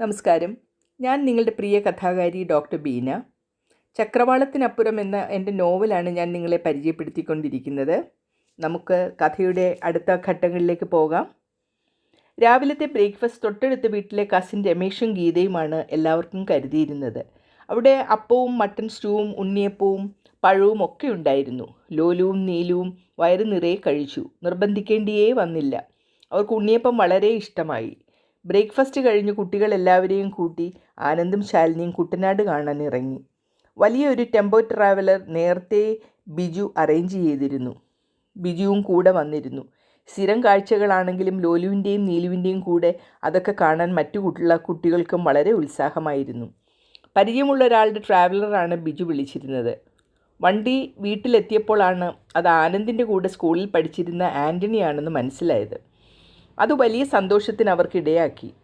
നമസ്കാരം. ഞാൻ നിങ്ങളുടെ പ്രിയ കഥാകാരി ഡോക്ടർ ബീന. ചക്രവാളത്തിനപ്പുറം എന്ന എന്റെ നോവലാണ് ഞാൻ നിങ്ങളെ പരിചയപ്പെടുത്തിക്കൊണ്ടിരിക്കുന്നത്. നമുക്ക് കഥയുടെ അടുത്ത ഘട്ടങ്ങളിലേക്ക് പോകാം. രാവിലത്തെ ബ്രേക്ക്ഫാസ്റ്റ് തൊട്ടടുത്ത വീട്ടിലെ കസിൻ രമേഷും ഗീതയുമാണ് എല്ലാവർക്കും കരുതിയിരുന്നത്. അവിടെ അപ്പവും മട്ടൻ സ്റ്റൂവും ഉണ്ണിയപ്പവും പഴവും ഒക്കെ ഉണ്ടായിരുന്നു. ലോലുവും നീലുവും വയറ് നിറയെ കഴിച്ചു. നിർബന്ധിക്കേണ്ടിയേ വന്നില്ല. അവർക്ക് ഉണ്ണിയപ്പം വളരെ ഇഷ്ടമായി. ബ്രേക്ക്ഫാസ്റ്റ് കഴിഞ്ഞ് കുട്ടികളെല്ലാവരെയും കൂട്ടി ആനന്ദും ശാലിനിയും കുട്ടനാട് കാണാൻ ഇറങ്ങി. വലിയൊരു ടെമ്പോ ട്രാവലർ നേരത്തെ ബിജു അറേഞ്ച് ചെയ്തിരുന്നു. ബിജുവും കൂടെ വന്നിരുന്നു. സ്ഥിരം കാഴ്ചകളാണെങ്കിലും ലോലുവിന്റെയും നീലുവിന്റെയും കൂടെ അതൊക്കെ കാണാൻ മറ്റു കുട്ടികള കുട്ടികൾക്കും വളരെ ഉത്സാഹമായിരുന്നു. പരിചയമുള്ള ഒരാളുടെ ട്രാവലറാണ് ബിജു വിളിച്ചിരുന്നത്. വണ്ടി വീട്ടിലെത്തിയപ്പോഴാണ് അത് ആനന്ദിന്റെ കൂടെ സ്കൂളിൽ പഠിച്ചിരുന്ന ആന്റണിയാണെന്ന് മനസ്സിലായത്. അത് വലിയ സന്തോഷത്തിന് അവർക്കിടയാക്കി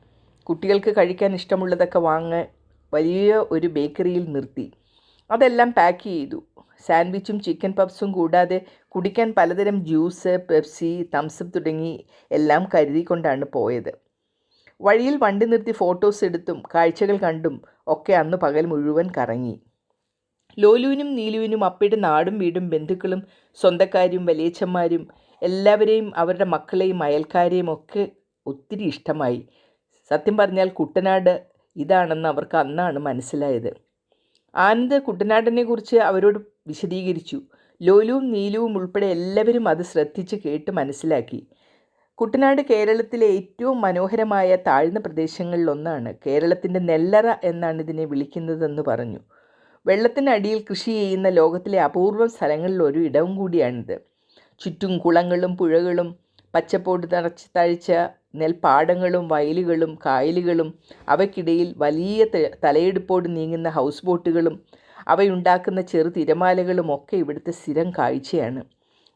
കുട്ടികൾക്ക് കഴിക്കാൻ ഇഷ്ടമുള്ളതൊക്കെ വാങ്ങ വലിയ ഒരു ബേക്കറിയിൽ നിർത്തി. അതെല്ലാം പാക്ക് ചെയ്തു. സാൻഡ്വിച്ചും ചിക്കൻ പപ്സും കൂടാതെ കുടിക്കാൻ പലതരം ജ്യൂസ് പെപ്സി തംസപ്പ് തുടങ്ങി എല്ലാം കരുതിക്കൊണ്ടാണ് പോയത്. വഴിയിൽ വണ്ടി നിർത്തി ഫോട്ടോസ് എടുത്തും കാഴ്ചകൾ കണ്ടും ഒക്കെ അന്ന് പകൽ മുഴുവൻ കറങ്ങി. ലോലുവിനും നീലുവിനും അപ്പയുടെ നാടും വീടും ബന്ധുക്കളും സ്വന്തക്കാരും വലിയച്ഛന്മാരും എല്ലാവരെയും അവരുടെ മക്കളെയും അയൽക്കാരെയും ഒക്കെ ഒത്തിരി ഇഷ്ടമായി. സത്യം പറഞ്ഞാൽ കുട്ടനാട് ഇതാണെന്ന് അവർക്ക് അന്നാണ് മനസ്സിലായത്. ആനന്ദ് കുട്ടനാടിനെ കുറിച്ച് അവരോട് വിശദീകരിച്ചു. ലോലുവും നീലുവും ഉൾപ്പെടെ എല്ലാവരും അത് ശ്രദ്ധിച്ച് കേട്ട് മനസ്സിലാക്കി. കുട്ടനാട് കേരളത്തിലെ ഏറ്റവും മനോഹരമായ താഴ്ന്ന പ്രദേശങ്ങളിലൊന്നാണ് കേരളത്തിന്റെ നെല്ലറ എന്നാണ് ഇതിനെ വിളിക്കുന്നതെന്ന് പറഞ്ഞു. വെള്ളത്തിനടിയിൽ കൃഷി ചെയ്യുന്ന ലോകത്തിലെ അപൂർവ സ്ഥലങ്ങളിൽ ഒരു ഇടവും കൂടിയാണിത്. ചുറ്റും കുളങ്ങളും പുഴകളും പച്ചപ്പോട് നിറച്ച് തഴിച്ച നെൽപ്പാടങ്ങളും വയലുകളും കായലുകളും അവയ്ക്കിടയിൽ വലിയ തലയെടുപ്പോട് നീങ്ങുന്ന ഹൗസ് ബോട്ടുകളും അവയുണ്ടാക്കുന്ന ചെറു തിരമാലകളും ഒക്കെ ഇവിടുത്തെ സ്ഥിരം കാഴ്ചയാണ്.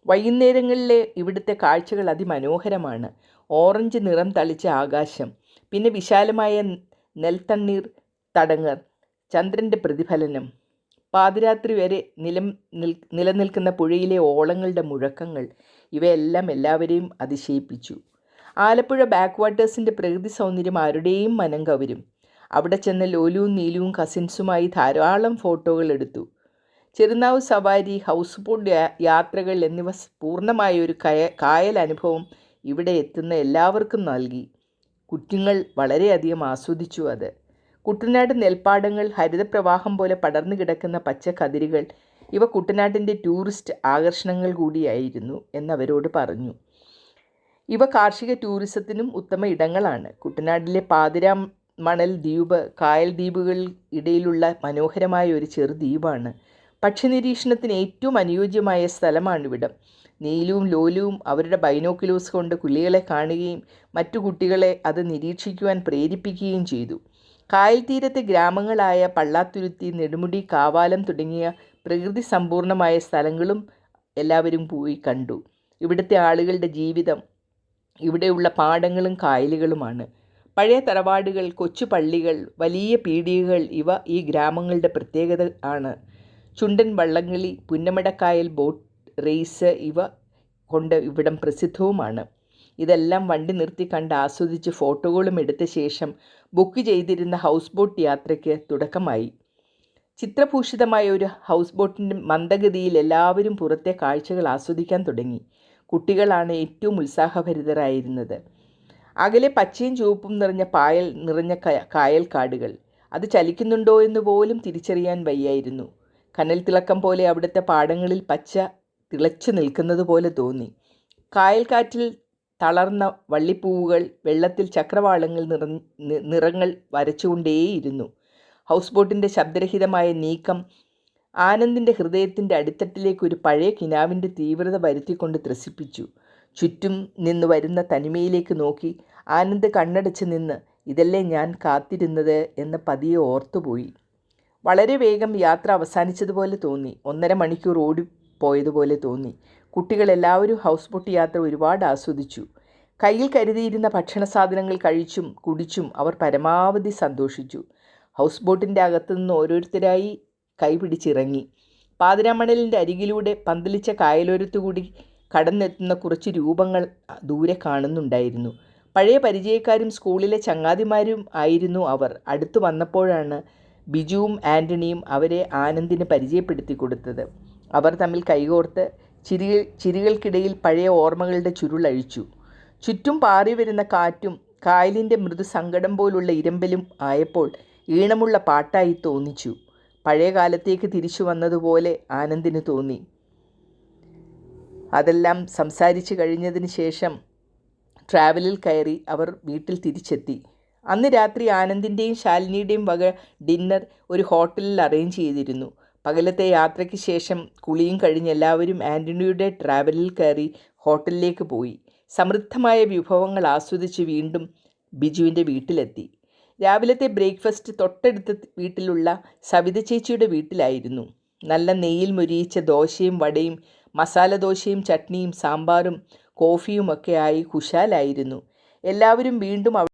വൈകുന്നേരങ്ങളിലെ ഇവിടുത്തെ കാഴ്ചകൾ അതിമനോഹരമാണ്. ഓറഞ്ച് നിറം തളിച്ച ആകാശം പിന്നെ വിശാലമായ നെൽത്തണ്ണീർ തടങ്ങർ ചന്ദ്രന്റെ പ്രതിഫലനം പാതിരാത്രി വരെ നിലം നിൽ നിലനിൽക്കുന്ന പുഴയിലെ ഓളങ്ങളുടെ മുഴക്കങ്ങൾ ഇവയെല്ലാം എല്ലാവരെയും അതിശയിപ്പിച്ചു. ആലപ്പുഴ ബാക്ക് വാട്ടേഴ്സിന്റെ പ്രകൃതി സൗന്ദര്യം ആരുടെയും മനം കവരും. അവിടെ ചെന്ന ലോലുവും നീലുവും കസിൻസുമായി ധാരാളം ഫോട്ടോകൾ എടുത്തു. ചെറുനാവ് സവാരി ഹൗസ് ബോട്ട് യാത്രകൾ എന്നിവ പൂർണമായ ഒരു കയ കായൽ അനുഭവം ഇവിടെ എത്തുന്ന എല്ലാവർക്കും നൽകി. കുറ്റിങ്ങൾ വളരെയധികം ആസ്വദിച്ചു അത്. കുട്ടനാട് നെൽപ്പാടങ്ങൾ ഹരിതപ്രവാഹം പോലെ പടർന്നു കിടക്കുന്ന പച്ചക്കതിരുകൾ ഇവ കുട്ടനാട്ടിന്റെ ടൂറിസ്റ്റ് ആകർഷണങ്ങൾ കൂടിയായിരുന്നു എന്നവരോട് പറഞ്ഞു. ഇവ കാർഷിക ടൂറിസത്തിനും ഉത്തമ ഇടങ്ങളാണ്. കുട്ടനാട്ടിലെ പാതിരാ മണൽ ദ്വീപ് കായൽ ദ്വീപുകൾ ഇടയിലുള്ള മനോഹരമായ ഒരു ചെറു ദ്വീപാണ്. പക്ഷി നിരീക്ഷണത്തിന് ഏറ്റവും അനുയോജ്യമായ സ്ഥലമാണിവിടം നീലുവും ലോലുവും അവരുടെ ബൈനോക്കുലോസ് കൊണ്ട് കുളികളെ കാണുകയും മറ്റു കുട്ടികളെ അത് നിരീക്ഷിക്കുവാൻ പ്രേരിപ്പിക്കുകയും ചെയ്തു. കായൽ തീരത്തെ ഗ്രാമങ്ങളായ പള്ളാത്തുരുത്തി നെടുമുടി കാവാലം തുടങ്ങിയ പ്രകൃതി സമ്പൂർണമായ സ്ഥലങ്ങളും എല്ലാവരും പോയി കണ്ടു. ഇവിടുത്തെ ആളുകളുടെ ജീവിതം ഇവിടെയുള്ള പാടങ്ങളും കായലുകളുമാണ്. പഴയ തറവാടുകൾ കൊച്ചു പള്ളികൾ വലിയ പീടികകൾ ഇവ ഈ ഗ്രാമങ്ങളുടെ പ്രത്യേകത ആണ്. ചുണ്ടൻ വള്ളംകളി പുന്നമടക്കായൽ ബോട്ട് റേസ് ഇവ കൊണ്ട് ഇവിടം പ്രസിദ്ധവുമാണ്. ഇതെല്ലാം വണ്ടി നിർത്തി കണ്ട് ആസ്വദിച്ച് ഫോട്ടോകളും എടുത്ത ശേഷം ബുക്ക് ചെയ്തിരുന്ന ഹൗസ് ബോട്ട് യാത്രയ്ക്ക് തുടക്കമായി. ചിത്രഭൂഷിതമായ ഒരു ഹൗസ് ബോട്ടിന്റെ മന്ദഗതിയിൽ എല്ലാവരും പുറത്തെ കാഴ്ചകൾ ആസ്വദിക്കാൻ തുടങ്ങി. കുട്ടികളാണ് ഏറ്റവും ഉത്സാഹഭരിതരായിരുന്നത്. അകലെ പച്ചയും ചുവപ്പും നിറഞ്ഞ പായൽ നിറഞ്ഞ കായൽ കാടുകൾ. അത് ചലിക്കുന്നുണ്ടോ എന്ന് പോലും തിരിച്ചറിയാൻ വയ്യായിരുന്നു. കനൽ തിളക്കം പോലെ അവിടുത്തെ പാടങ്ങളിൽ പച്ച തിളച്ചു നിൽക്കുന്നത് പോലെ തോന്നി കായൽക്കാറ്റിൽ തളർന്ന വള്ളിപ്പൂവുകൾ വെള്ളത്തിൽ ചക്രവാളങ്ങൾ നിറ നിറങ്ങൾ വരച്ചുകൊണ്ടേയിരുന്നു. ഹൗസ് ബോട്ടിന്റെ ശബ്ദരഹിതമായ നീക്കം ആനന്ദിന്റെ ഹൃദയത്തിന്റെ അടിത്തട്ടിലേക്ക് ഒരു പഴയ കിനാവിന്റെ തീവ്രത വരുത്തിക്കൊണ്ട് ത്രസിപ്പിച്ചു. ചുറ്റും നിന്ന് വരുന്ന തനിമയിലേക്ക് നോക്കി ആനന്ദ് കണ്ണടച്ച് നിന്ന് ഇതല്ലേ ഞാൻ കാത്തിരുന്നത്? എന്ന് പതിയെ ഓർത്തുപോയി. വളരെ വേഗം യാത്ര അവസാനിച്ചതുപോലെ തോന്നി. ഒന്നര മണിക്കൂർ ഓടിപ്പോയതുപോലെ തോന്നി. കുട്ടികളെല്ലാവരും ഹൗസ് ബോട്ട് യാത്ര ഒരുപാട് ആസ്വദിച്ചു. കയ്യിൽ കരുതിയിരുന്ന ഭക്ഷണ സാധനങ്ങൾ കഴിച്ചും കുടിച്ചും അവർ പരമാവധി സന്തോഷിച്ചു. ഹൗസ് ബോട്ടിന്റെ അകത്തുനിന്ന് ഓരോരുത്തരായി കൈപിടിച്ചിറങ്ങി പാതിരാമണലിന്റെ അരികിലൂടെ പന്തലിച്ച കായലോരത്തുകൂടി കടന്നെത്തുന്ന കുറച്ച് രൂപങ്ങൾ ദൂരെ കാണുന്നുണ്ടായിരുന്നു. പഴയ പരിചയക്കാരും സ്കൂളിലെ ചങ്ങാതിമാരും ആയിരുന്നു അവർ. അടുത്തു വന്നപ്പോഴാണ് ബിജുവും ആന്റണിയും അവരെ ആനന്ദിന് പരിചയപ്പെടുത്തി കൊടുത്തത്. അവർ തമ്മിൽ കൈകോർത്ത് ചിരികൾ ചിരികൾക്കിടയിൽ പഴയ ഓർമ്മകളുടെ ചുരുളഴിച്ചു ചുറ്റും പാറി വരുന്ന കാറ്റും കായലിന്റെ മൃദു സങ്കടം പോലുള്ള ഇരമ്പലും ആയപ്പോൾ ഈണമുള്ള പാട്ടായി തോന്നിച്ചു. പഴയ കാലത്തേക്ക് തിരിച്ചു വന്നതുപോലെ ആനന്ദിന് തോന്നി. അതെല്ലാം സംസാരിച്ചു കഴിഞ്ഞതിന് ശേഷം ട്രാവലിൽ കയറി അവർ വീട്ടിൽ തിരിച്ചെത്തി. അന്ന് രാത്രി ആനന്ദിന്റെയും ശാലിനിയുടെയും വക ഡിന്നർ ഒരു ഹോട്ടലിൽ അറേഞ്ച് ചെയ്തിരുന്നു. പകലത്തെ യാത്രയ്ക്ക് ശേഷം കുളിയും കഴിഞ്ഞ് എല്ലാവരും ആന്റണിയുടെ ട്രാവലിൽ കയറി ഹോട്ടലിലേക്ക് പോയി. സമൃദ്ധമായ വിഭവങ്ങൾ ആസ്വദിച്ച് വീണ്ടും ബിജുവിന്റെ വീട്ടിലെത്തി. രാവിലത്തെ ബ്രേക്ക്ഫാസ്റ്റ് തൊട്ടടുത്ത വീട്ടിലുള്ള സവിത ചേച്ചിയുടെ വീട്ടിലായിരുന്നു. നല്ല നെയ്യിൽ മുരിയിച്ച ദോശയും വടയും മസാല ദോശയും ചട്നിയും സാമ്പാറും കോഫിയുമൊക്കെ ആയി കുശാലായിരുന്നു. എല്ലാവരും വീണ്ടും